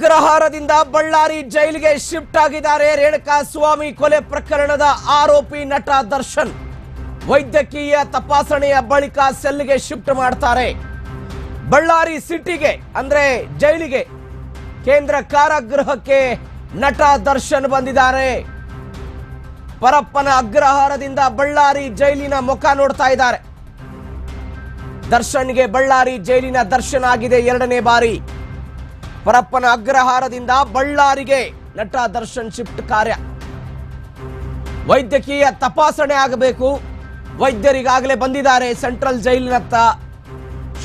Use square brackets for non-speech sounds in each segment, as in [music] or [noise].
ಅಗ್ರಹಾರದಿಂದ ಬಳ್ಳಾರಿ ಜೈಲಿಗೆ ಶಿಫ್ಟ್ ಆಗಿದ್ದಾರೆ ರೇಣುಕಾ ಸ್ವಾಮಿ ಕೊಲೆ ಪ್ರಕರಣದ ಆರೋಪಿ ನಟ ದರ್ಶನ್. ವೈದ್ಯಕೀಯ ತಪಾಸಣೆಯ ಬಳಿಕ ಸೆಲ್ಗೆ ಶಿಫ್ಟ್ ಮಾಡ್ತಾರೆ. ಬಳ್ಳಾರಿ ಸಿಟಿಗೆ, ಅಂದ್ರೆ ಜೈಲಿಗೆ ಕೇಂದ್ರ ಕಾರಾಗೃಹಕ್ಕೆ ನಟ ದರ್ಶನ್ ಬಂದಿದ್ದಾರೆ. ಪರಪ್ಪನ ಅಗ್ರಹಾರದಿಂದ ಬಳ್ಳಾರಿ ಜೈಲಿನ ಮುಖ ನೋಡ್ತಾ ಇದ್ದಾರೆ. ದರ್ಶನ್ಗೆ ಬಳ್ಳಾರಿ ಜೈಲಿನ ದರ್ಶನ ಆಗಿದೆ ಎರಡನೇ ಬಾರಿ. ಪರಪ್ಪನ ಅಗ್ರಹಾರದಿಂದ ಬಳ್ಳಾರಿಗೆ ನಟ ದರ್ಶನ್ ಶಿಫ್ಟ್ ಕಾರ್ಯ. ವೈದ್ಯಕೀಯ ತಪಾಸಣೆ ಆಗಬೇಕು. ವೈದ್ಯರಿಗಾಗಲೇ ಬಂದಿದ್ದಾರೆ ಸೆಂಟ್ರಲ್ ಜೈಲಿನತ್ತ.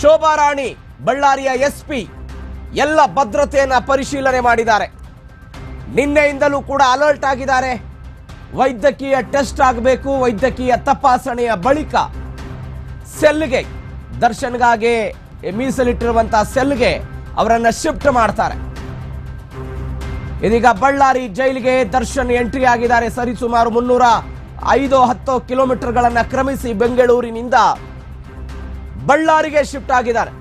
ಶೋಭಾರಾಣಿ ಬಳ್ಳಾರಿಯ ಎಸ್ಪಿ, ಎಲ್ಲ ಭದ್ರತೆಯನ್ನು ಪರಿಶೀಲನೆ ಮಾಡಿದ್ದಾರೆ. ನಿನ್ನೆಯಿಂದಲೂ ಕೂಡ ಅಲರ್ಟ್ ಆಗಿದ್ದಾರೆ. ವೈದ್ಯಕೀಯ ಟೆಸ್ಟ್ ಆಗಬೇಕು, ವೈದ್ಯಕೀಯ ತಪಾಸಣೆಯ ಬಳಿಕ. ಸೆಲ್ಗೆ, ದರ್ಶನ್ಗಾಗೆ ಮೀಸಲಿಟ್ಟಿರುವಂತಹ ಸೆಲ್ಗೆ ಅವರನ್ನ ಶಿಫ್ಟ್ ಮಾಡ್ತಾರೆ. ಇದೀಗ ಬಳ್ಳಾರಿ ಜೈಲಿಗೆ ದರ್ಶನ್ ಎಂಟ್ರಿ ಆಗಿದ್ದಾರೆ. ಸರಿಸುಮಾರು ಮುನ್ನೂರ ಐದು ಹತ್ತು ಕಿಲೋಮೀಟರ್ಗಳನ್ನ ಕ್ರಮಿಸಿ ಬೆಂಗಳೂರಿನಿಂದ ಬಳ್ಳಾರಿಗೆ ಶಿಫ್ಟ್ ಆಗಿದ್ದಾರೆ.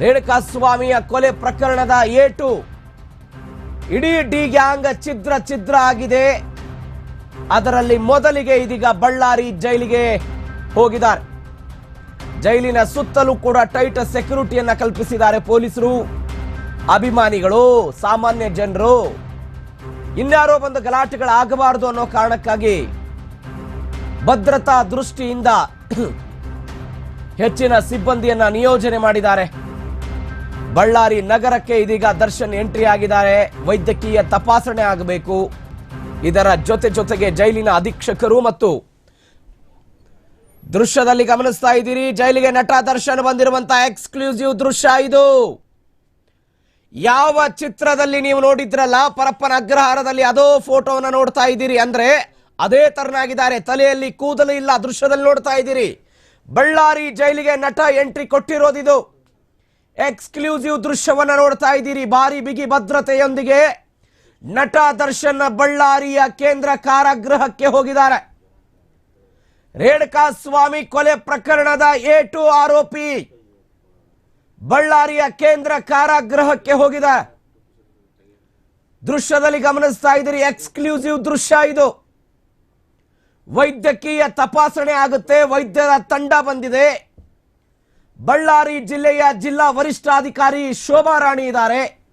ರೇಣುಕಾ ಸ್ವಾಮಿಯ ಕೊಲೆ ಪ್ರಕರಣದ ಏಟು. ಇಡೀ ಡಿ ಗ್ಯಾಂಗ್ ಚಿದ್ರ ಚಿದ್ರ ಆಗಿದೆ. ಅದರಲ್ಲಿ ಮೊದಲಿಗೆ ಇದೀಗ ಬಳ್ಳಾರಿ ಜೈಲಿಗೆ ಹೋಗಿದ್ದಾರೆ. ಜೈಲಿನ ಸುತ್ತಲೂ ಕೂಡ ಟೈಟ್ ಸೆಕ್ಯೂರಿಟಿಯನ್ನ ಕಲ್ಪಿಸಿದ್ದಾರೆ ಪೊಲೀಸರು. ಅಭಿಮಾನಿಗಳು, ಸಾಮಾನ್ಯ ಜನರು. ಇನ್ಯಾರೋ ಬಂದು ಗಲಾಟೆಗಳಾಗಬಾರದು ಅನ್ನೋ ಕಾರಣಕ್ಕಾಗಿ ಭದ್ರತಾ ದೃಷ್ಟಿಯಿಂದ [clears throat] ಹೆಚ್ಚಿನ ಸಿಬ್ಬಂದಿಯನ್ನ ನಿಯೋಜನೆ ಮಾಡಿದ್ದಾರೆ. ಬಳ್ಳಾರಿ ನಗರಕ್ಕೆ ಇದೀಗ ದರ್ಶನ್ ಎಂಟ್ರಿ ಆಗಿದ್ದಾರೆ. ವೈದ್ಯಕೀಯ ತಪಾಸಣೆ ಆಗಬೇಕು. ಇದರ ಜೊತೆ ಜೊತೆಗೆ ಜೈಲಿನ ಅಧೀಕ್ಷಕರು ಮತ್ತು ದೃಶ್ಯದಲ್ಲಿ ಗಮನಿಸ್ತಾ ಇದ್ದೀರಿ. ಜೈಲಿಗೆ ನಟ ದರ್ಶನ್ ಬಂದಿರುವಂತಹ ಎಕ್ಸ್ಕ್ಲೂಸಿವ್ ದೃಶ್ಯ ಇದು. ಯಾವ ಚಿತ್ರದಲ್ಲಿ ನೀವು ನೋಡಿದ್ರಲ್ಲ, ಪರಪ್ಪನ ಅಗ್ರಹಾರದಲ್ಲಿ ಅದೋ ಫೋಟೋವನ್ನು ನೋಡ್ತಾ ಇದ್ದೀರಿ ಅಂದ್ರೆ ಅದೇ ತರನಾಗಿದ್ದಾರೆ. ತಲೆಯಲ್ಲಿ ಕೂದಲು ಇಲ್ಲ, ದೃಶ್ಯದಲ್ಲಿ ನೋಡ್ತಾ ಇದ್ದೀರಿ. ಬಳ್ಳಾರಿ ಜೈಲಿಗೆ ನಟ ಎಂಟ್ರಿ ಕೊಟ್ಟಿರೋದಿದು. ಎಕ್ಸ್ಕ್ಲೂಸಿವ್ ದೃಶ್ಯವನ್ನ ನೋಡ್ತಾ ಇದ್ದೀರಿ. ಭಾರಿ ಬಿಗಿ ಭದ್ರತೆಯೊಂದಿಗೆ ನಟ ದರ್ಶನ್ ಬಳ್ಳಾರಿಯ ಕೇಂದ್ರ ಕಾರಾಗೃಹಕ್ಕೆ ಹೋಗಿದ್ದಾರೆ. ರೇಣುಕಾ ಸ್ವಾಮಿ ಕೊಲೆ ಪ್ರಕರಣದ ಏಟು ಆರೋಪಿ ಬಳ್ಳಾರಿಯ ಕೇಂದ್ರ ಕಾರಾಗೃಹಕ್ಕೆ ಹೋಗಿದ. ದೃಶ್ಯದಲ್ಲಿ ಗಮನಿಸ್ತಾ ಇದ್ದೀರಿ, ಎಕ್ಸ್ಕ್ಲೂಸಿವ್ ದೃಶ್ಯ ಇದು. ವೈದ್ಯಕೀಯ ತಪಾಸಣೆ ಆಗುತ್ತೆ, ವೈದ್ಯರ ತಂಡ ಬಂದಿದೆ. ಬಳ್ಳಾರಿ ಜಿಲ್ಲೆಯ ಜಿಲ್ಲಾ ವರಿಷ್ಠಾಧಿಕಾರಿ ಶೋಭಾ ರಾಣಿ ಇದ್ದಾರೆ.